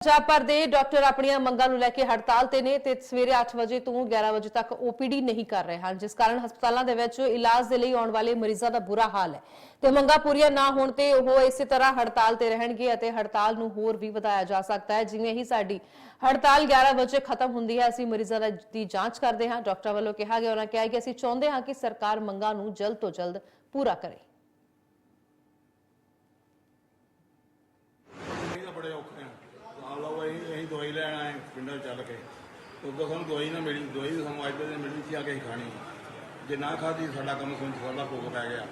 ਪੰਜਾਬ ਭਰ ਦੇ ਡਾਕਟਰ ਆਪਣੀਆਂ ਮੰਗਾਂ ਨੂੰ ਲੈ ਕੇ ਹੜਤਾਲ ਤੇ ਨੇ ਤੇ ਸਵੇਰੇ 8 ਵਜੇ ਤੋਂ 11 ਵਜੇ ਤੱਕ ਓਪੀਡੀ ਨਹੀਂ ਕਰ ਰਹੇ ਹਨ, ਜਿਸ ਕਾਰਨ ਹਸਪਤਾਲਾਂ ਦੇ ਵਿੱਚ ਇਲਾਜ ਦੇ ਲਈ ਆਉਣ ਵਾਲੇ ਮਰੀਜ਼ਾਂ ਦਾ ਬੁਰਾ ਹਾਲ ਹੈ। ਤੇ ਮੰਗਾਂ ਪੂਰੀਆਂ ਨਾ ਹੋਣ ਤੇ ਉਹ ਇਸੇ ਤਰ੍ਹਾਂ ਹੜਤਾਲ ਤੇ ਰਹਿਣਗੇ ਅਤੇ ਹੜਤਾਲ ਨੂੰ ਹੋਰ ਵੀ ਵਧਾਇਆ ਜਾ ਸਕਦਾ ਹੈ। ਜਿਵੇਂ ਹੀ ਸਾਡੀ ਹੜਤਾਲ 11 ਵਜੇ ਖਤਮ ਹੁੰਦੀ ਹੈ, ਅਸੀਂ ਮਰੀਜ਼ਾਂ ਦਾ- ਦੀ ਜਾਂਚ ਕਰਦੇ ਹਾਂ। ਡਾਕਟਰਾਂ ਵੱਲੋਂ ਕਿਹਾ ਗਿਆ, ਉਹਨਾਂ ਕਿਹਾ ਕਿ ਅਸੀਂ ਚਾਹੁੰਦੇ ਹਾਂ ਕਿ ਸਰਕਾਰ ਮੰਗਾਂ ਨੂੰ ਜਲਦ ਤੋਂ ਜਲਦ ਪੂਰਾ ਕਰੇ ਅਸੀਂ ਤਾਂ ਬੜੇ ਔਖੇ ਹਾਂ ਆ ਲਓ ਅਸੀਂ ਅਸੀਂ ਪਿੰਡੋਂ ਚੱਲ ਕੇ ਉਦੋਂ ਸਾਨੂੰ ਦਵਾਈ ਨਾ ਮਿਲੀ ਦਵਾਈ ਵੀ ਸਾਨੂੰ ਅੱਜ ਦੇ ਦਿਨ ਮਿਲਣੀ ਸੀ ਆ ਕੇ ਅਸੀਂ ਖਾਣੀ। ਜੇ ਨਾ ਖਾਧੀ ਸਾਡਾ ਕੰਮ ਸੁਣ ਸਾਡਾ ਭੁੱਖ ਪੈ ਗਿਆ।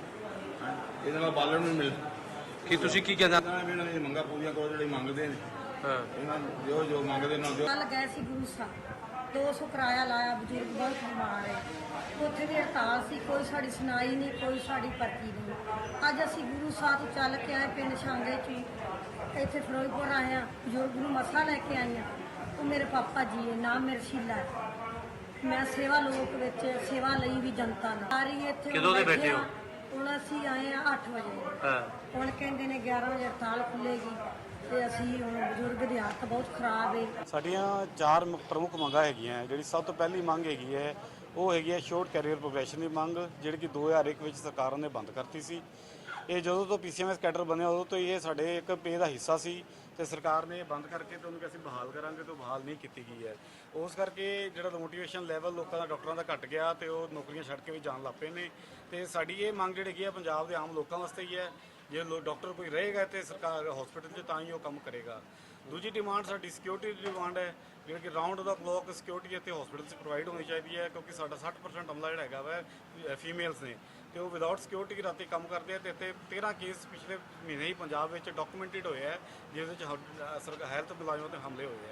ਹੈਂ। ਇਹਦੇ ਨਾਲ ਬਾਲਣ ਨੂੰ ਮਿਲ ਕੀ ਤੁਸੀਂ ਕੀ ਕਹਿੰਦਾ ਇਹਨਾਂ ਨੇ ਮੰਗਾਂ ਪੂਰੀਆਂ ਕਰੋ ਜਿਹੜੇ ਮੰਗਦੇ ਨੇ। ਹਾਂ ਇਹਨਾਂ ਨੂੰ ਜੋ ਜੋ ਮੰਗਦੇ ਨੇ ਦਿਓ ਕੱਲ ਗਏ ਸੀ ਗੁਰੂ ਸਾਹਿਬ 200 ਕਿਰਾਇਆ ਲਾਇਆ ਬਜ਼ੁਰਗ ਬਹੁਤ ਬਿਮਾਰ ਹੈ। ਉੱਥੇ ਵੀ ਹੜਤਾਲ ਸੀ ਕੋਈ ਸਾਡੀ ਸੁਣਾਈ ਨਹੀਂ ਕੋਈ ਸਾਡੀ ਪਰਚੀ ਨਹੀਂ। ਅੱਜ ਅਸੀਂ ਗੁਰੂ ਸਾਹਿਬ ਤੋਂ ਚੱਲ ਕੇ ਆਏ ਪਿੰਡ ਸ਼ਾਂਗੇ ਚ ਇੱਥੇ ਫਿਰੋਜ਼ਪੁਰ ਆਏ ਆ ਬਜ਼ੁਰਗ ਨੂੰ ਮਸਾ ਲੈ ਕੇ ਆਏ ਆ ਉਹ ਮੇਰੇ ਪਾਪਾ ਜੀ ਹੈ ਨਾਮ ਮੇਰੇ ਸ਼ੀਲਾ ਹੈ। ਮੈਂ ਸੇਵਾ ਲੋਕ ਵਿੱਚ ਸੇਵਾ ਲਈ ਵੀ ਜਨਤਾ ਨਾਲ। ਸਾਰੀ ਇੱਥੇ ਕਦੋਂ ਦੇ ਬੈਠੇ ਹੋ? ਹੁਣ ਅਸੀਂ ਆਏ ਆ 8 ਵਜੇ। ਹਾਂ। ਹੁਣ ਕਹਿੰਦੇ ਨੇ 11 ਵਜੇ ਹੜਤਾਲ ਖੁੱਲੇਗੀ ਤੇ ਅਸੀਂ ਹੁਣ ਬਜ਼ੁਰਗ ਦੀ ਹਾਲਤ ਬਹੁਤ ਖਰਾਬ ਹੈ ਸਾਡੀਆਂ ਚਾਰ ਪ੍ਰਮੁੱਖ ਮੰਗਾਂ ਹੈਗੀਆਂ। ਜਿਹੜੀ ਸਭ ਤੋਂ ਪਹਿਲੀ ਮੰਗ ਹੈਗੀ ਹੈ ਉਹ ਹੈਗੀ ਹੈ ਸ਼ੋਰਟ ਕੈਰੀਅਰ ਪ੍ਰੋਗਰੈਸ਼ਨ ਦੀ ਮੰਗ ਜਿਹੜੀ ਕਿ 2001 ਵਿੱਚ ਸਰਕਾਰਾਂ ਨੇ ਬੰਦ ਕਰਤੀ ਸੀ। ਇਹ ਜਦੋਂ ਤੋਂ ਪੀਸੀਐਮਐਸ ਕੈਡਰ ਬਣਿਆ, ਉਦੋਂ ਤੋਂ ਹੀ ਇਹ ਸਾਡੇ ਇੱਕ ਪੇ ਦਾ ਹਿੱਸਾ ਸੀ ਤੇ ਸਰਕਾਰ ਨੇ ਇਹ ਬੰਦ ਕਰਕੇ ਤੇ ਉਹਨੂੰ ਕਿ ਅਸੀਂ ਬਹਾਲ ਕਰਾਂਗੇ ਤੇ ਉਹ ਬਹਾਲ ਨਹੀਂ ਕੀਤੀ ਗਈ ਹੈ। ਉਸ ਕਰਕੇ ਜਿਹੜਾ ਮੋਟੀਵੇਸ਼ਨ ਲੈਵਲ ਲੋਕਾਂ ਦਾ, ਡਾਕਟਰਾਂ ਦਾ ਘਟ ਗਿਆ ਤੇ ਉਹ ਨੌਕਰੀਆਂ ਛੱਡ ਕੇ ਵੀ ਜਾਣ ਲੱਗ ਪਏ ਨੇ। ਤੇ ਸਾਡੀ ਇਹ ਮੰਗ ਜਿਹੜੀ ਹੈਗੀ ਆ, ਪੰਜਾਬ ਦੇ ਆਮ ਲੋਕਾਂ ਵਾਸਤੇ ਹੀ ਹੈ ਜੇ ਲੋ- ਡਾਕਟਰ ਕੋਈ ਰਹੇਗਾ ਤੇ ਸਰਕਾਰ ਹਸਪੀਟਲ 'ਚ, ਤਾਂ ਹੀ ਉਹ ਕੰਮ ਕਰੇਗਾ। ਦੂਜੀ ਡਿਮਾਂਡ ਸਾਡੀ ਸਿਕਿਉਰਿਟੀ ਦੀ ਡਿਮਾਂਡ ਹੈ, ਜਿਹੜੀ ਕਿ ਰਾਉਂਡ ਦਾ ਕਲੋਕ ਸਿਕਿਉਰਿਟੀ ਇੱਥੇ ਹਸਪੀਟਲ 'ਚ ਪ੍ਰੋਵਾਈਡ ਹੋਣੀ ਚਾਹੀਦੀ ਹੈ, ਕਿਉਂਕਿ ਸਾਡਾ 60% ਅਮਲਾ ਜਿਹੜਾ ਹੈਗਾ ਵਾ ਫੀਮੇਲਸ ਨੇ। ਤੇ ਉਹ ਵਿਦਆਊਟ ਸਿਕਿਉਰਿਟੀ ਰਾਤੀ ਕੰਮ ਕਰਦੇ ਆ ਤੇ ਇੱਥੇ 13 ਕੇਸ ਪਿਛਲੇ ਮਹੀਨੇ ਹੀ ਪੰਜਾਬ ਵਿੱਚ ਡਾਕੂਮੈਂਟਡ ਹੋਏ ਆ ਜਿਸ ਵਿੱਚ ਹੈਲਥ ਮੁਲਾਜ਼ਮਾਂ ਤੇ ਹਮਲੇ ਹੋਏ ਆ।